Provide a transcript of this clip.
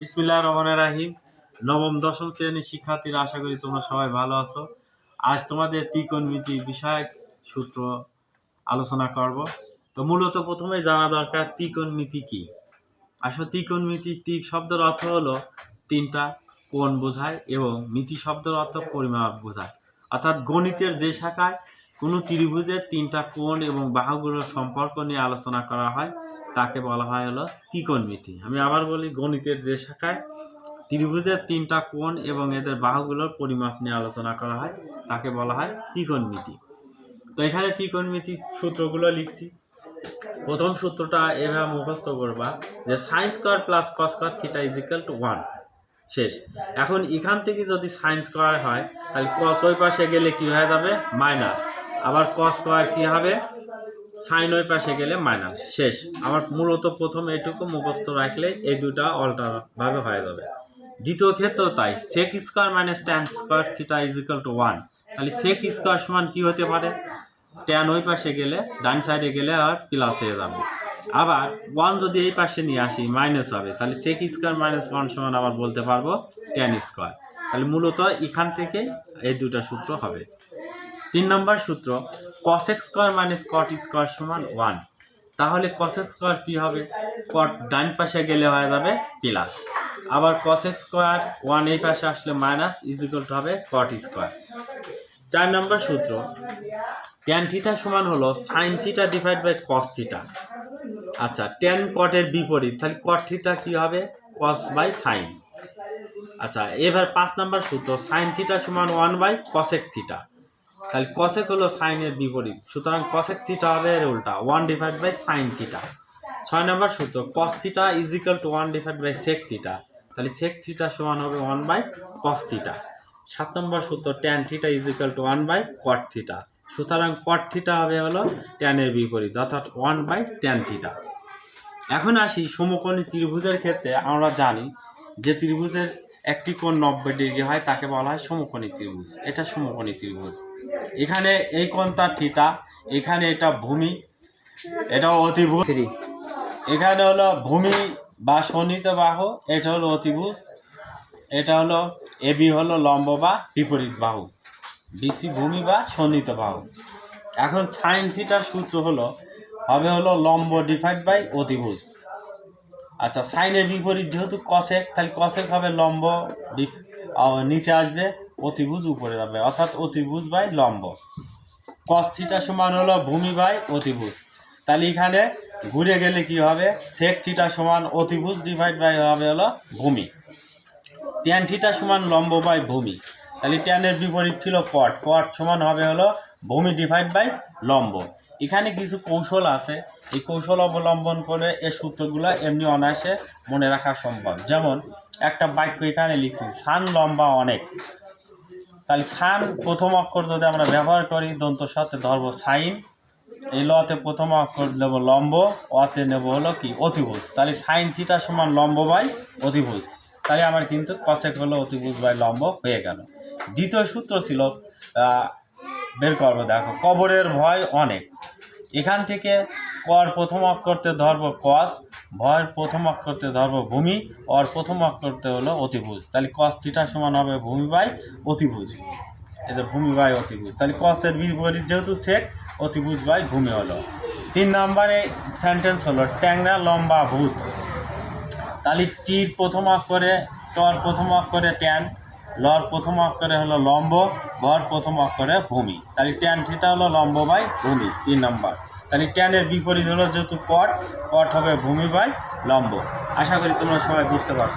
বিসমিল্লাহ রহমান রাহিম। নবম, দশম শ্রেণির শিক্ষার্থীরা, আশা করি তোমরা সবাই ভালো আছো। আজ তোমাদের ত্রিকোণমিতি বিষয়ক সূত্র আলোচনা করব। তো মূলত প্রথমে জানা দরকার, ত্রিকোণমিতি কি? আসলে ত্রিকোণমিতি ত্রিক শব্দের অর্থ হলো তিনটা কোণ বোঝায় এবং মিতি শব্দের অর্থ পরিমাপ বোঝায়। অর্থাৎ গণিতের যে শাখায় কোনো ত্রিভুজের তিনটা কোণ এবং বাহুগুলোর সম্পর্ক নিয়ে আলোচনা করা হয় তাকে বলা হয় হলো ত্রিকোণমিতি। আমি আবার বলি গণিতের যে শাখায়, ত্রিভুজের তিনটা কোণ এবং এদের বাহুগুলোর পরিমাপ নিয়ে আলোচনা করা হয়, তাকে বলা হয় ত্রিকোণমিতি। তো এখানে ত্রিকোণমিতির সূত্রগুলো লিখছি। প্রথম সূত্রটা এভাবে মুখস্থ করবা যে sine square plus cos square theta is equal to one শেষ। এখন এখান থেকে যদি সাইন স্কোয়ার হয়, তাহলে কস ওই পাশে গেলে কি হয়ে যাবে? মাইনাস আবার কস স্কোয়ার কি হবে? সাইন ওই পাশে গেলে মাইনাস, শেষ। আমার মূলত প্রথম এটুকু মুখস্থ রাখলে এই দুটা অল্টার ভাবে হয়ে যাবে। দ্বিতীয় ক্ষেত্রেও তাই sec square minus tan square theta is equal to one তাহলে সেক স্কোয়ার সমান কি হতে পারে? ট্যান ওই পাশে গেলে, ডান সাইডে গেলে আর প্লাস হয়ে যাবে। আবার ওয়ান যদি এই পাশে নিয়ে আসি মাইনাস হবে। তাহলে সেক স্কোয়ার মাইনাস ওয়ান সমান আবার বলতে পারব ট্যান স্কোয়ার তাহলে মূলত এখান থেকে এই দুটা সূত্র হবে। তিন নম্বর সূত্র cosec square minus cot square সমান ওয়ান তাহলে কসেক স্কোয়ার কী হবে? কট ডান পাশে গেলে হয়ে যাবে প্লাস আবার কসেক স্কোয়ার ওয়ান এই পাশে আসলে মাইনাস ইজিকল হবে কট স্কোয়ার চার নম্বর সূত্র ট্যান থিটা সমান হলো sine theta divide by cos theta আচ্ছা ট্যান কটের বিপরীত, তাহলে কট থিটা কী হবে? কস বাই সাইন আচ্ছা এবার পাঁচ নম্বর সূত্র সাইন থিটা সমান ওয়ান বাই কসেক থিটা তাহলে কসেক হলো সাইনের বিপরীত। সুতরাং কসেক থিটা হবে এর উল্টা। One divide by sine theta ছয় নম্বর সূত্র cos theta is equal to one divide by sec theta তাহলে সেক থিটা সমান হবে ওয়ান বাই কস থিটা সাত নম্বর সূত্র tan theta is equal to one by cot theta সুতরাং কট থিটা হবে হলো ট্যানের বিপরীত, অর্থাৎ ওয়ান বাই ট্যান থিটা এখন আসি সমকোণী ত্রিভুজের ক্ষেত্রে। আমরা জানি যে ত্রিভুজের একটি কোণ নব্বই ডিগ্রি হয়, তাকে বলা হয় সমকোণী ত্রিভুজ। এটা সমকোণী ত্রিভুজ। এখানে এই কোণটা থিটা এখানে এটা ভূমি এটা অতিভুজ। এখানে হলো ভূমি বা শোণিত বাহু এটা হলো অতিভুজ এটা হলো এবি হলো লম্ব বা বিপরীত বাহু বিসি ভূমি বা শোণিত বাহু। এখন সাইন থিটার সূত্র হলো হবে হলো লম্ব ডিভাইড বাই অতিভুজ। আচ্ছা সাইনের বিপরীত যেহেতু কসেক তাহলে কসেক হবে লম্ব নিচে আসবে অতিভুজ উপরে যাবে অর্থাৎ অতিভুজ বাই লম্ব। কস থিটা সমান হলো ভূমি বাই অতিভুজ। তাহলে এখানে ঘুরে গেলে কি হবে? সেক থিটা সমান অতিভুজ ডিভাইড বাই হবে হলো ভূমি। ট্যান থিটা সমান লম্ব বাই ভূমি। তাহলে ট্যানের বিপরীত ছিল কট কট সমান হবে হলো ভূমি ডিভাইড বাই লম্ব। এখানে কিছু কৌশল আছে। এই কৌশল অবলম্বন করে এ সূত্রগুলো এমনি অনায়াসে মনে রাখা সম্ভব। যেমন একটা বাক্য এখানে লিখছি, সান লম্বা অনেক। তাহলে সান প্রথম অক্ষর যদি আমরা ব্যবহার করি, দন্ত সাথে ধরবো সাইন। এই লতে প্রথম অক্ষর নেব লম্ব, অতে নেব হলো কি? অতিভুজ। তাহলে সাইন থিটা সমান লম্ব বাই অতিভুজ। তাহলে আমার কিন্তু কসেক হলো অতিভুজ বাই লম্ব হয়ে গেল। দ্বিতীয় সূত্র ছিল বের করব দেখো, কবরের ভয় অনেক। এখান থেকে কর প্রথম অক্ষরতে ধরবো কস ভয়ের প্রথম অক্ষরতে ধরবো ভূমি, অর প্রথম অক্ষরতে হলো অতিভুজ। তাহলে কস থিটা সমান হবে ভূমি বাই অতিভুজ। এই যে ভূমি বাই অতিভুজ। তাহলে কসের বিপরীত যেহেতু সেক অতিভুজ বাই ভূমি হলো। তিন নম্বরে সেন্টেন্স হলো ট্যাংরা লম্বা ভূত। তাহলে টির প্রথম অক্ষরে টর প্রথম অক্ষরে ট্যান লর প্রথম অক্ষরে হলো লম্ব ভর প্রথম অক্ষরে ভূমি। তাহলে ট্যান থিটা হলো লম্ব বাই ভূমি, তিন নম্বর। তাহলে ট্যানের বিপরীত হলো যেহেতু পট পট হবে ভূমি বাই লম্ব। আশা করি তোমরা সবাই বুঝতে পারছ।